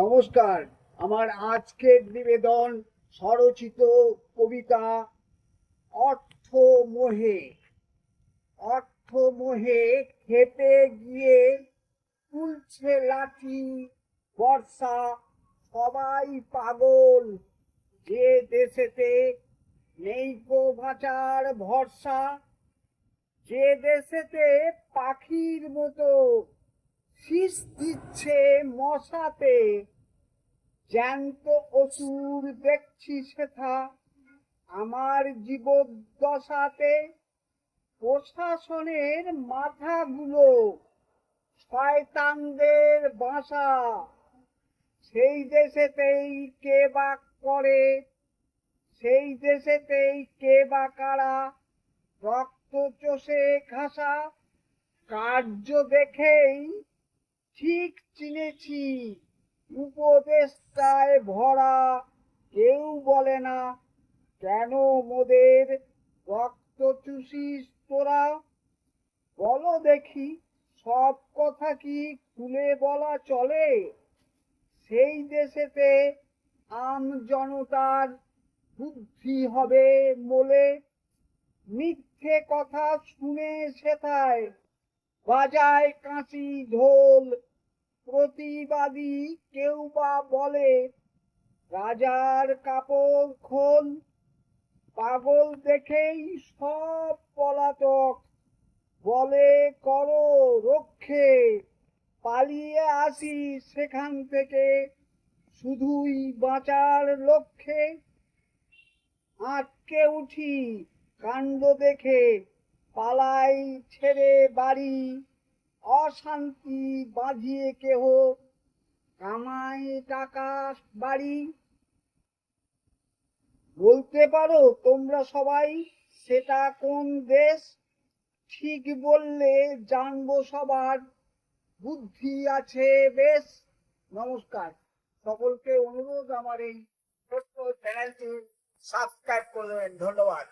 নমস্কার। আমার আজকের নিবেদন স্বরচিত কবিতা অর্থ মোহে অর্থ মোহে খেতে গিয়ে তুলছে লাঠি, বর্ষা, সবাই পাগল। যে দেশেতে নেই কো বাঁচার ভরসা, যে দেশেতে পাখির মতো শীষ দিচ্ছে মশাতে। জ্যান্ত অসুর দেখছি সেথা। আমার জীবদ্দশাতে প্রশাসনের মাথাগুলো শয়তানদের বাসা। সেই দেশেতেই কে বা করে, সেই দেশেতেই কে বা কারা। রক্ত চষে ঘাসা, কার্য দেখেই ঠিক চিনেছি। উপদেষ্টায় ভরা কেউ বলে না, কেন মোদের রক্ত চুষিস তোরা? বলো দেখি, সব কথা কি খুলে বলা চলে? সেই দেশেতে আম জনতার বুদ্ধি হবে মোলে। মিথ্যে কথা শুনে সেথায় বাজায় কাঁচি ঢোল। প্রতিবাদী কেউ বা বলে, রাজার কাপড় খোল। পাগল দেখেই সব পলাতক বলে, করো রক্ষে, পালিয়ে আসি সেখান থেকে। শুধুই বাঁচার লক্ষ্যে আটকে উঠি কাণ্ড দেখে, পালাই ছেড়ে বাড়ি অশান্তি বাঁধিয়ে কেহ কামাই টাকা বাড়ি? বলতে পারো তোমরা সবাই সেটা কোন দেশ? ঠিক বললে জানব সবার, বুদ্ধি আছে বেশ। নমস্কার, সকলকে অনুরোধ আমার এই ছোট্ট চ্যানেলটি সাবস্ক্রাইব করবেন ধন্যবাদ।